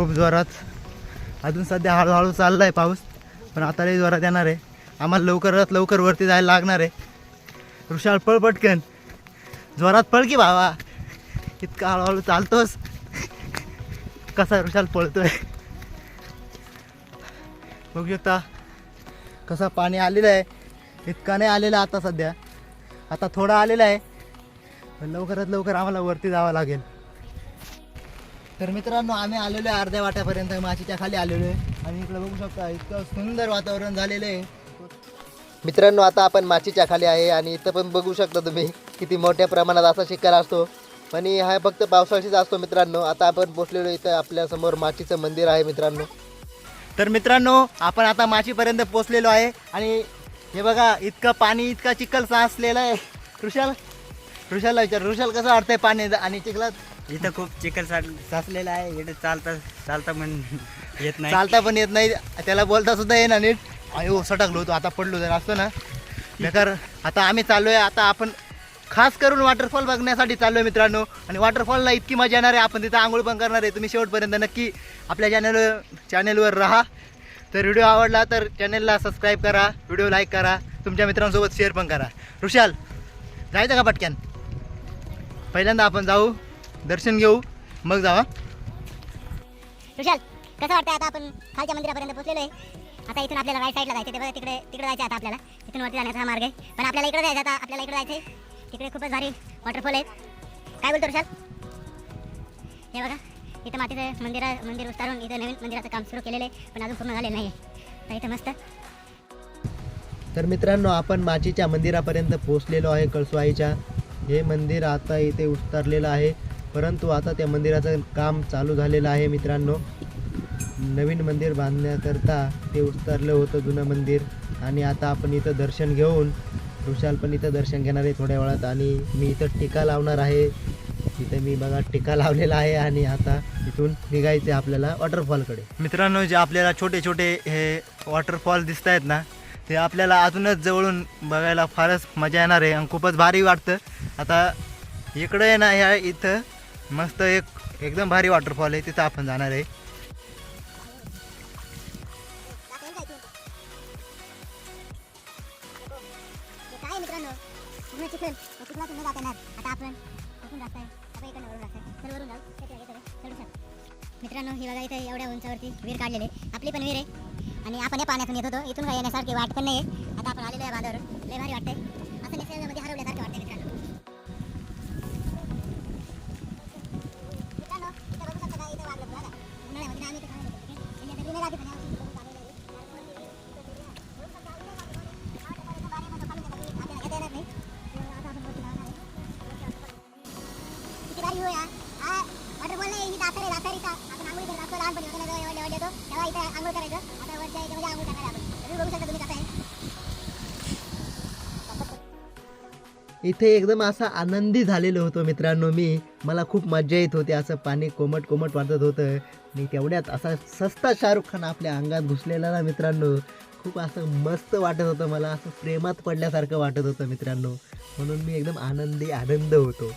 खूप जोरात. अजून सध्या हळूहळू चालला आहे पाऊस पण आता लई जोरात येणार आहे. आम्हाला लवकरात लवकर वरती जायला लागणार आहे. वृषाल पळ पटकन. जोरात पळ की भावा. इतका हळूहळू चालतोस. कसा ऋषाल पळतोय? बघू शकता कसा पाणी आलेलं आहे. इतका नाही आलेला आता सध्या. आता थोडा आलेला आहे. पण लवकरात लवकर आम्हाला वरती जावं लागेल. तर मित्रांनो आम्ही आलेलो आहे अर्ध्या वाट्यापर्यंत. माचीच्या खाली आलेलो आहे. आणि इकडे बघू शकता इतकं सुंदर वातावरण झालेलं आहे. मित्रांनो आता आपण माचीच्या खाली आहे आणि इथं पण बघू शकता तुम्ही किती मोठ्या प्रमाणात असा शिकार असतो. पण हा फक्त पावसाळीच असतो मित्रांनो. आता आपण पोचलेलो इथं आपल्यासमोर माचीचं मंदिर आहे मित्रांनो. तर मित्रांनो आपण आता माचीपर्यंत पोचलेलो आहे. आणि हे बघा इतकं पाणी इतका चिखल साचलेला आहे. ऋषाल ऋषाला विचार. ऋषाल कसं वाटतंय पाणी? आणि चिखलात इथं खूप चिखल साचलेला आहे. इथं चालता चालता पण येत नाही. चालता पण येत नाही. त्याला बोलता सुद्धा ये ना नीट अयो हो, सटकलो होतो. आता पडलो जर असतो ना. बेकार. आता आम्ही चाललोय. आता आपण खास करून वॉटरफॉल बघण्यासाठी चाललोय मित्रांनो. आणि वॉटरफॉलला इतकी मजा येणार आहे. आपण तिथं आंघोळ पण करणार आहे. तुम्ही शेवटपर्यंत नक्की आपल्या चॅनल चॅनेलवर राहा. तर व्हिडिओ आवडला तर चॅनेलला सबस्क्राईब करा. व्हिडिओ लाईक करा. तुमच्या मित्रांसोबत शेअर पण करा. ऋषाल जायचं का पटक्यान? पहिल्यांदा आपण जाऊ. दर्शन घेऊ. मग जावा. विशाल कसं वाटतं आता आपण खालच्या मंदिरापर्यंत पोहोचलेलो आहे? आता इथून आपल्याला राईट साईडला जायचं ते बघा तिकडे तिकडे जायचं आता आपल्याला. तिथून वरती जाण्याचा हा मार्ग आहे. पण आपल्याला इकडे जायचं आता आपल्याला इकडे जायचं आहे तिकडे खूपच भारी वॉटरफॉल आहेत काय बोलतो विशाल? हे बघा इथं मातीचं मंदिर मंदिर उस्तारून इथं नवीन मंदिराचं काम सुरू केलेलं आहे. पण अजून पूर्ण झालेलं नाही आहे तर इथं मस्त. तर मित्रांनो आपण माचीच्या मंदिरापर्यंत पोहोचलेलो आहे कळसवाईच्या हे मंदिर आता इथे उतरलेलं आहे. परंतु आता त्या मंदिराचं काम चालू झालेलं आहे मित्रांनो. नवीन मंदिर बांधण्याकरता ते उतरलं होतं जुनं मंदिर आणि आता आपण इथं दर्शन घेऊन ऋषाल पण इथं दर्शन घेणार आहे थोड्या वेळात आणि मी इथं टीका लावणार आहे. इथं मी बघा टीका लावलेला आहे आणि आता इथून निघायचं आहे आपल्याला वॉटरफॉलकडे मित्रांनो जे आपल्याला छोटे छोटे हे वॉटरफॉल दिसत आहेत ना ते आपल्याला अजूनच जवळून बघायला फारच मजा येणार आहे आणि खूपच भारी वाटतं. आता इकडं आहे ना ह्या इथं मस्त एक एकदम भारी वॉटरफॉल आहे तिथं आपण जाणार आहे. काय मित्रांनो आता आपण मित्रांनो ही बघा इथे एवढ्या उंचावरती विहीर काढलेले आपली पण विहीर आहे. आणि आपण या पाण्यातून येत होतो. इथून काही येण्यासारखी वाट पण नाही आहे आता आपण आलेलो आहे बांधावर लय भारी वाटतंय. लहानपणी होतो ना, तेव्हा आंघोळ आता वरच्या याच्यामध्ये म्हणजे आंघोळ करणार आपण. बघू शकता तुम्ही आहे. इथे एकदम असा आनंदी झालेलो होतो मित्रांनो मी. मला खूप मजा येत होती. असं पाणी कोमट कोमट वाटत होतं. आणि तेवढ्यात असा सस्ता शाहरुख खान आपल्या अंगात घुसलेला ना मित्रांनो. खूप असं मस्त वाटत होतं मला. असं प्रेमात पडल्यासारखं वाटत होतं मित्रांनो. म्हणून मी एकदम आनंदी आनंद होतो.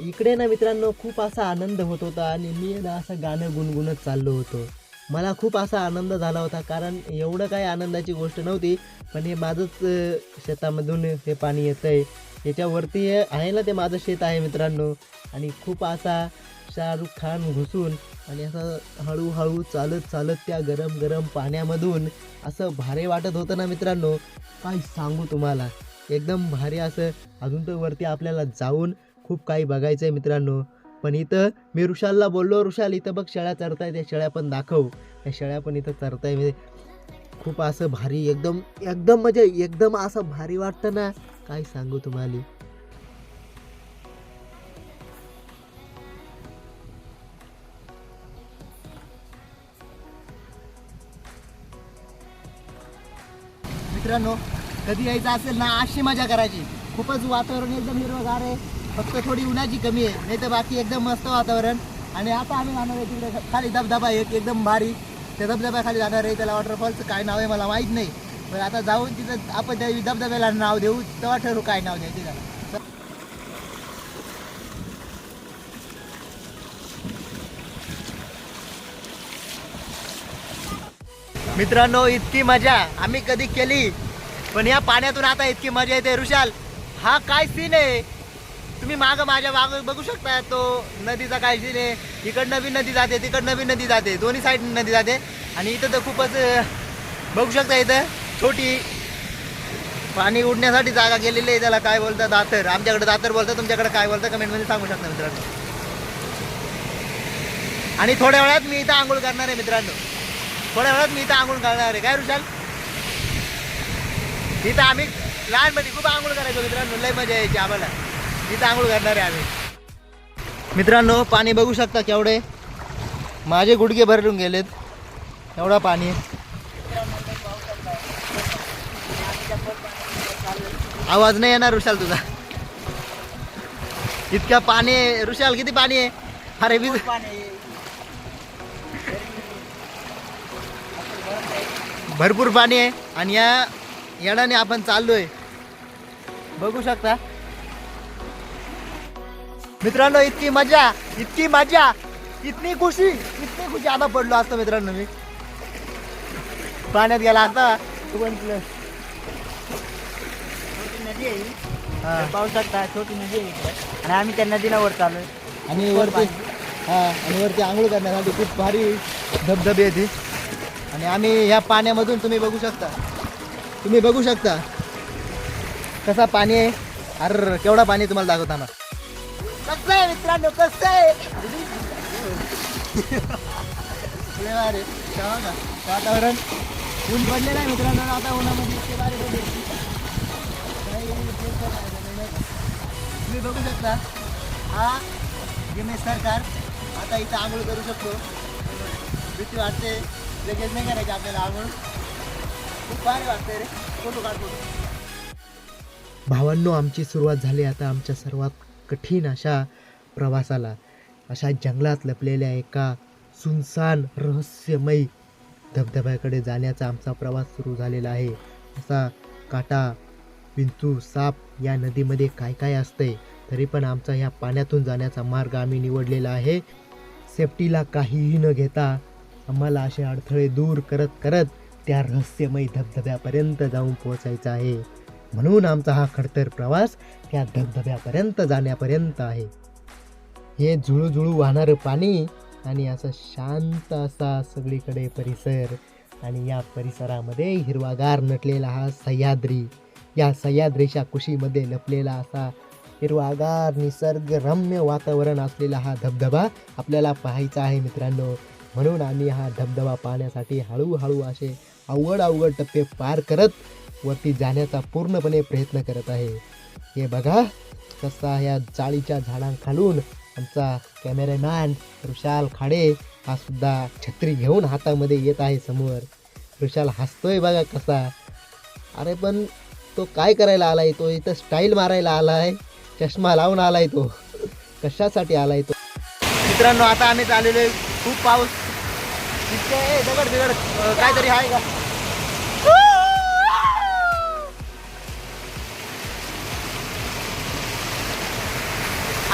इकडे ना मित्रांनो खूप असा आनंद होत होता आणि मी ना असं गाणं गुणगुणत चाललो होतो. मला खूप असा आनंद झाला होता कारण एवढं काही आनंदाची गोष्ट नव्हती पण हे माझंच शेतामधून हे पाणी येतं आहे याच्यावरती हे आहे ना ते माझं शेत आहे मित्रांनो. आणि खूप असा शाहरुख खान घुसून आणि असं हळूहळू चालत चालत त्या गरम गरम पाण्यामधून असं भारी वाटत होतं ना मित्रांनो. काय सांगू तुम्हाला? एकदम भारी असं. अजून तर वरती आपल्याला जाऊन खूप काही बघायचं आहे मित्रांनो. पण इथं मी ऋषालला बोललो ऋषाल इथं बघ शेळ्या चरताय त्या शेळ्या पण दाखव. त्या शेळ्या पण इथं चरताय. म्हणजे खूप असं भारी एकदम एकदम म्हणजे एकदम असं भारी वाटतं ना. काय सांगू तुम्हाला? मित्रांनो कधी यायचं असेल ना अशी मजा करायची. खूपच वातावरण एकदम हिरवगार आहे. फक्त थोडी उन्हाची कमी आहे. नाही तर बाकी एकदम मस्त वातावरण. आणि आता आम्ही जाणार आहे तिकडे खाली धबधबा एक एकदम भारी. त्या धबधब्याखाली जाणार आहे. त्याला वॉटरफॉलचं काय नाव आहे मला माहीत नाही. पण आता जाऊन तिथं आपण त्या धबधब्याला नाव देऊ. तेव्हा ठरू काय नाव द्यायचं त्याला. मित्रांनो इतकी मजा आम्ही कधी केली. पण या पाण्यातून आता इतकी मजा येते ऋषाल. हा काय सीन आहे? तुम्ही माग माझ्या माग बघू शकता तो नदीचा काय नाही इकडनं बी नदी जाते तिकडनं बी नदी जाते. दोन्ही साईड नदी जाते. आणि इथं तर खूपच बघू शकता इथं छोटी पाणी उडण्यासाठी जागा गेलेली आहे. त्याला काय बोलतं दातर. आमच्याकडे दातर बोलतं तुमच्याकडे काय बोलतं कमेंटमध्ये सांगू शकता मित्रांनो. आणि थोड्या वेळात मी इथं आंघोळ करणार आहे मित्रांनो. थोड्या वेळात मी इथं आंघोळ करणार आहे. काय रुशाल इथं आम्ही लहानपणी खूप आंघोळ करायचो मित्रांनो. लय मजा यायची आम्हाला. इथं आंघोळ करणार आहे आम्ही. मित्रांनो पाणी बघू शकता केवढे. माझे गुडघे भरून गेलेत. एवढा पाणी. आवाज नाही येणार ऋषाल तुझा. इतका पाणी आहे. ऋषाल किती पाणी आहे? अरे वीज भरपूर पाणी आहे. आणि या येणाने आपण चाललोय. बघू शकता. मित्रांनो इतकी मजा इतकी मजा इतनी खुशी इतनी खुशी आता पडलो असतो मित्रांनो मी. पाण्यात गेला आता तू म्हटलं छोटी नदी आहे. पाहू शकता छोटी नदी आहे इकडे. आणि आम्ही त्या नदीला वर चाललोय. आणि वरती हा आणि वरती आंघोळ करण्यासाठी खूप भारी धबधबे येते आणि आम्ही ह्या पाण्यामधून तुम्ही बघू शकता. तुम्ही बघू शकता. कसा पाणी आहे. अर केवढा पाणी तुम्हाला दाखवताना. कसं आहे मित्रांनो कसं आहे अरे भारी. का? वातावरण ऊन पडलेलं आहे मित्रांनो आता उन्हामध्ये इतके बारे नाही. तुम्ही बघू शकता हा जिमे सरकार आता इथं आंघोळ करू शकतो भीती वाटते लगेच नाही करायची आपल्याला आंघोळ खूप भारी वाटते रे फोटो काढतो भावांनो आमची सुरुवात झाली आता आमच्या सर्वात कठीण अशा प्रवासाला अशा जंगलात लपलेल्या एका सुनसान रहस्यमयी धबधब्याकडे जाण्याचा आमचा प्रवास सुरू झालेला आहे. असा काटा विंचू साप या नदीमध्ये काय काय असतंय तरी पण आमचा ह्या पाण्यातून जाण्याचा मार्ग आम्ही निवडलेला आहे. सेफ्टीला काहीही न घेता आम्हाला असे अडथळे दूर करत करत त्या रहस्यमयी धबधब्यापर्यंत जाऊन पोहोचायचं आहे. म्हणून आमचा हा खडतर प्रवास त्या धबधब्यापर्यंत जाण्यापर्यंत आहे. हे जुळूजुळू वाहणारं पाणी आणि असं शांत असा सगळीकडे परिसर आणि या परिसरामध्ये हिरवागार नटलेला हा सह्याद्री या सह्याद्रीच्या कुशीमध्ये लपलेला असा हिरवागार निसर्गरम्य वातावरण असलेला हा धबधबा आपल्याला पाहायचा आहे मित्रांनो. म्हणून आम्ही हा धबधबा पाहण्यासाठी हळूहळू असे अवघड अवघड टप्पे पार करत वरती जाण्याचा पूर्णपणे प्रयत्न करत आहे. हे बघा कसा ह्या जाळीच्या झाडांखालून आमचा कॅमेरामॅन ऋषाल खाडे हा सुद्धा छत्री घेऊन हातामध्ये येत आहे समोर. ऋषाल हसतोय बघा कसा. अरे पण तो काय करायला आलाय? तो इथं स्टाईल मारायला आलाय चष्मा लावून आलाय तो. कशासाठी आलाय तो? मित्रांनो आता आम्ही चाललेलो आहे. खूप पाऊस. ए, दगड बिगड काहीतरी आहे का?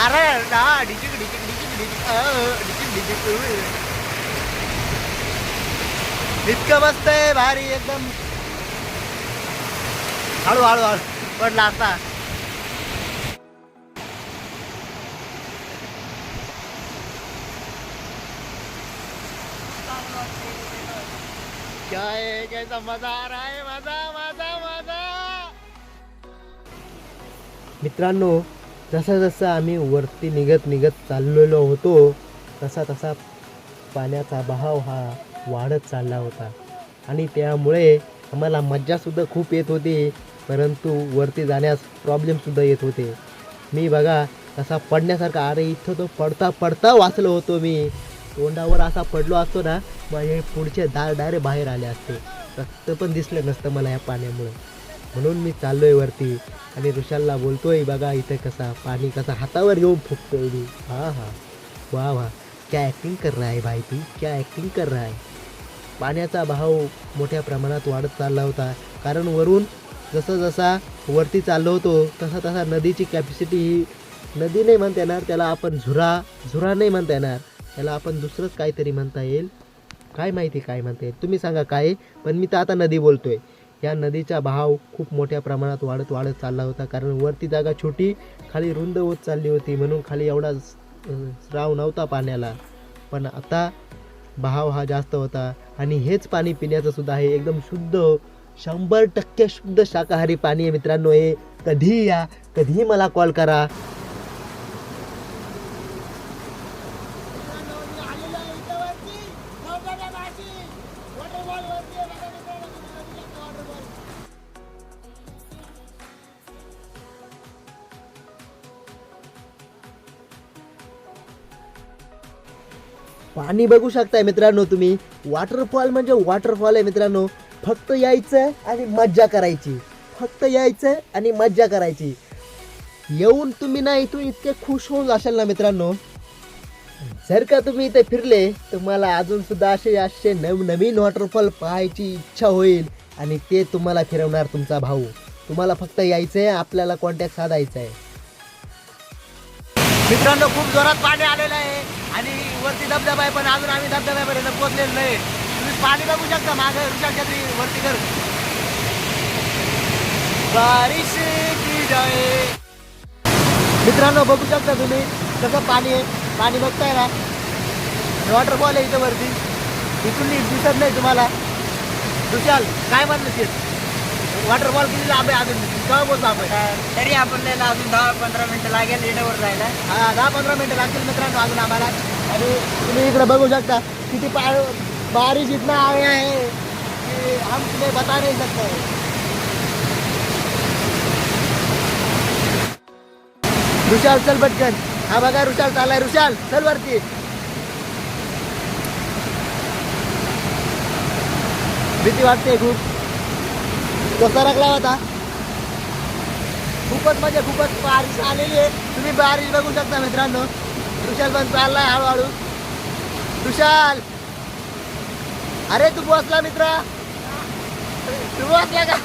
अरे ना डिजिक डिजिक डिजिक डिजिक अं, डिजिक इतकं मस्त आहे भारी एकदम. हळू हळू हळू. पडला आता क्या है कैसा मजा आ रहा है मजा मजा मजा. मित्रांनो जसं जसं आम्ही वरती निघत निघत चाललेलो होतो तसा तसा पाण्याचा बहाव हा वाढत चालला होता. आणि त्यामुळे आम्हाला मज्जासुद्धा खूप येत होती परंतु वरती जाण्यास प्रॉब्लेमसुद्धा येत होते. मी बघा तसा पडण्यासारखा अरे इथं तो पडता पडता वाचलो होतो मी. तोंडावर असा पडलो असतो ना माझे पुढचे दार डायरेक्ट बाहेर आले असते. रक्त पण दिसलं नसतं मला या पाण्यामुळे. म्हणून मी चाललोय वरती आणि ऋषालला बोलतोय बघा इथं कसा पाणी कसा हातावर घेऊन फुकतोय मी हा हा. वा वा. क्या ॲक्टिंग कर रहा आहे भाई ती? क्या ॲक्टिंग कर रहा आहे पाण्याचा भाव मोठ्या प्रमाणात वाढत चालला होता. कारण वरून जसं जसा वरती चाललो होतो तसा तसा नदीची कॅपॅसिटी ही नदी नाही म्हणता येणार त्याला आपण झुरा झुरा नाही म्हणता येणार. त्याला आपण दुसरंच काहीतरी म्हणता येईल. काय माहिती काय म्हणता येईल? तुम्ही सांगा काय पण मी तर आता नदी बोलतोय. या नदीचा भाव खूप मोठ्या प्रमाणात वाढत वाढत चालला होता. कारण वरती जागा छोटी खाली रुंद होत चालली होती. म्हणून खाली एवढा स्राव नव्हता पाण्याला. पण आता भाव हा जास्त होता. आणि हेच पाणी पिण्याचं सुद्धा आहे. एकदम शुद्ध शंभर टक्के शुद्ध शाकाहारी पाणी आहे मित्रांनो. हे कधीही या कधीही मला कॉल करा. पाणी बघू शकताय मित्रांनो तुम्ही. वॉटरफॉल म्हणजे वॉटरफॉल आहे मित्रांनो. फक्त यायचं आणि मज्जा करायची. फक्त यायचं आणि मज्जा करायची. येऊन तुम्ही ना इथून इतके खुश होऊन जाशाल ना मित्रांनो. जर का तुम्ही इथे फिरले तुम्हाला अजून सुद्धा असे असे नवनवीन वॉटरफॉल पाहायची इच्छा होईल आणि ते तुम्हाला फिरवणार तुमचा भाऊ. तुम्हाला फक्त यायचं आहे आपल्याला कॉन्टॅक्ट साधायचा आहे मित्रांनो खूप जोरात पाणी आलेलं आहे. आणि वरती धबधबा आहे पण अजून आम्ही धबधब्यापर्यंत पोहोचलेलो नाही. तुम्ही पाणी बघू शकता मागे ऋषाच्या तरी वरती कर बारिश की जय. मित्रांनो बघू शकता तुम्ही कसं पाणी आहे. पाणी बघताय ना? वॉटरफॉल आहे इथं वरती. इथून दिसत नाही तुम्हाला. दुशाल काय म्हणलं ते वॉटरफॉल किती लांब आहे अजून? केव्हा बोलतो आपण. तरी आपल्याला अजून दहा पंधरा मिनिटं लागेल इडवर जायला. हा दहा पंधरा मिनिटं लागतील मित्रांनो अजून आम्हाला. आणि तुम्ही इकडे बघू शकता किती पा बारिश इतना आया है कि हम तुम्हें बता नहीं सकते रुशाल चल पटकन. हा बघा रुशाल चाललाय. रुशाल चल वरती. भीती वाटते खूप. कसा लागला होता? खूपच म्हणजे खूपच बारिश आलेली आहे. तुम्ही बारिश बघू शकता मित्रांनो. तुषाल पण चाललाय हळूहळू. तुषाल अरे तू बसला मित्रा. तू बसला का?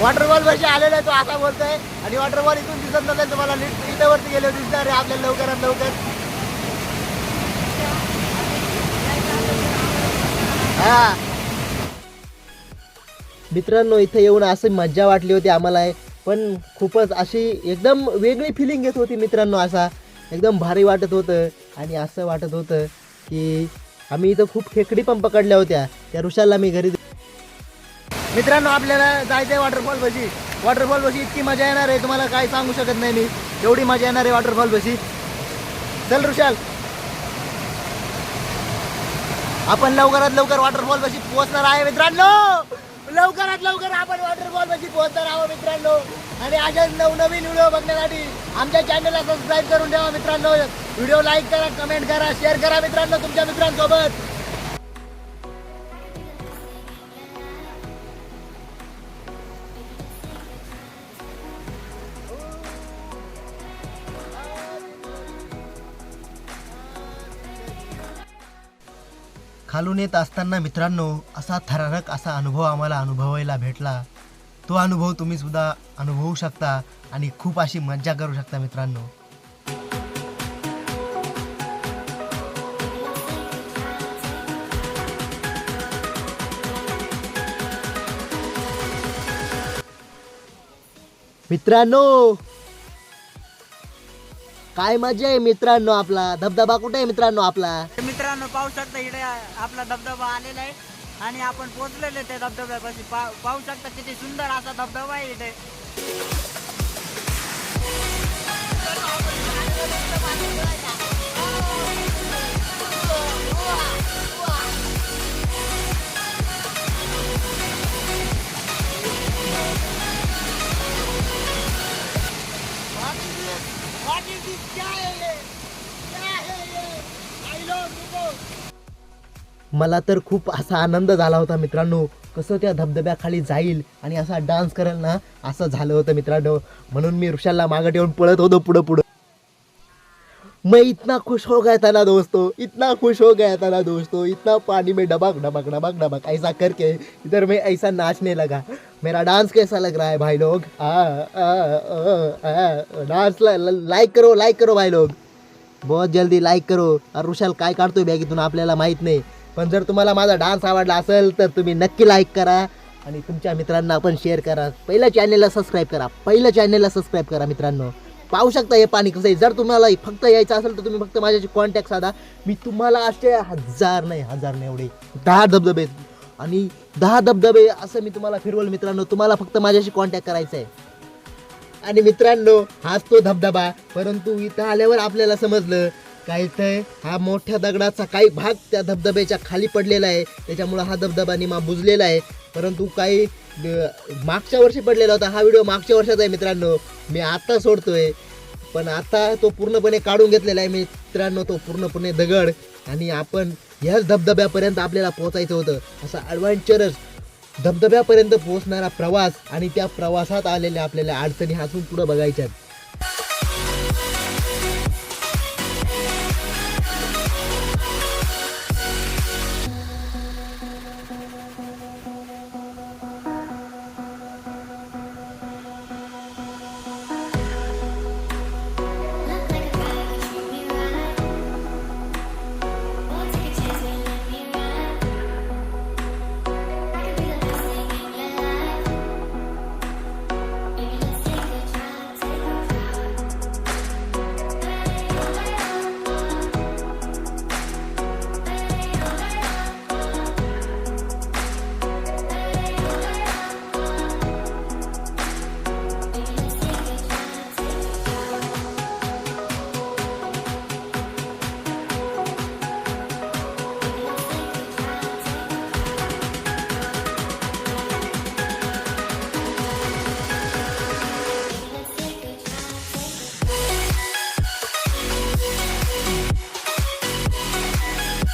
वॉटरबॉल वरती आलेला आहे तो असा बोलतोय. आणि वॉटरबॉल इथून दिसत नसेल तुम्हाला नीट इथं वरती गेले दिसणार अरे आपल्याला लवकरात लवकर. हा. मित्रांनो इथे येऊन असं मज्जा वाटली होती आम्हाला. पण खूपच अशी एकदम वेगळी फिलिंग येत होती मित्रांनो असा. एकदम भारी वाटत होतं. आणि असं वाटत होतं की आम्ही इथं खूप खेकडी पण पकडल्या होत्या. त्या ऋषाला मी घरी मित्रांनो आपल्याला जायचं आहे वॉटरफॉल बशी वॉटरफॉल बशी इतकी मजा येणार आहे. तुम्हाला काय सांगू शकत नाही मी. एवढी मजा येणार आहे वॉटरफॉल बशी चल ऋषाल. आपण लवकरात लवकर वॉटरफॉल बशी पोहोचणार आहे मित्रांनो. लवकरात लवकर आपण वॉटरफॉल बशी पोहोचणार आहोत मित्रांनो. आणि अशा नवनवीन व्हिडिओ बघण्यासाठी आमच्या चॅनलला सबस्क्राईब करून ठेवा मित्रांनो. व्हिडिओ लाईक करा कमेंट करा शेअर करा मित्रांनो तुमच्या मित्रांसोबत. खालून येत असताना मित्रांनो असा थरारक असा अनुभव आम्हाला अनुभवायला भेटला. तो अनुभव तुम्ही सुद्धा अनुभवू शकता आणि खूप अशी मज्जा करू शकता मित्रांनो. मित्रांनो काय मजा आहे मित्रांनो आपला? धबधबा कुठे आहे मित्रांनो आपला? तर मित्रांनो पाहू शकता इकडे आपला धबधबा आलेला आहे. आणि आपण पोहोचलेले त्या धबधब्यापाशी. पा- पाहू शकता किती सुंदर असा धबधबा आहे इथे. मला तर खूप असा आनंद झाला होता मित्रांनो. कसं त्या धबधब्याखाली जाईल आणि असा डान्स करेल ना असं झालं होतं मित्रांनो. म्हणून मी ऋषाला मागं ठेवून पळत होतो पुढं पुढं. मैं इतना खुश हो गया था ना दोस्तों इतना खुश हो गया था ना दोस्तों इतना पानी में डबक डबक डबक डबक ऐसा करके इधर मैं ऐसा नाचने लगा। मेरा डांस कैसा लग रहा है भाई लोग? आ, आ, आ, डांस लाइक करो लाइक करो भाई लोग। बहुत जल्दी लाईक करो। और रुशाल काय काढतोय बॅगीतून आपल्याला माहीत नाही. पण जर तुम्हाला माझा डान्स आवडला असेल तर तुम्ही नक्की लाईक करा आणि तुमच्या मित्रांना पण शेअर करा. पहिल्या चॅनेलला सबस्क्राईब करा. पहिल्या चॅनेलला सबस्क्राईब करा मित्रांनो. पाहू शकता हे पाणी कसं आहे. जर तुम्हाला फक्त यायचं असेल तर तुम्ही फक्त माझ्याशी कॉन्टॅक्ट साधा. मी तुम्हाला असे हजार नाही हजार नाही एवढे. दहा धबधबे आणि दहा धबधबे असं मी तुम्हाला फिरवल मित्रांनो. तुम्हाला फक्त माझ्याशी कॉन्टॅक्ट करायचं आहे. आणि मित्रांनो हाच तो धबधबा. परंतु इथं आल्यावर आपल्याला समजलं काय तर हा मोठ्या दगडाचा काही भाग त्या धबधब्याच्या खाली पडलेला आहे. त्याच्यामुळं हा धबधबा निमा बुजलेला आहे. परंतु काही मागच्या वर्षी पडलेला होता. हा व्हिडिओ मागच्या वर्षाचा आहे मित्रांनो. मी आत्ता सोडतोय. पण आता तो पूर्णपणे काढून घेतलेला आहे मित्रांनो. तो पूर्णपणे दगड. आणि आपण ह्याच धबधब्यापर्यंत आपल्याला पोहोचायचं होतं. असा ॲडव्हेंचरस धबधब्यापर्यंत पोहोचणारा प्रवास आणि त्या प्रवासात आलेल्या आपल्याला अडचणी हसून पुढं बघायच्यात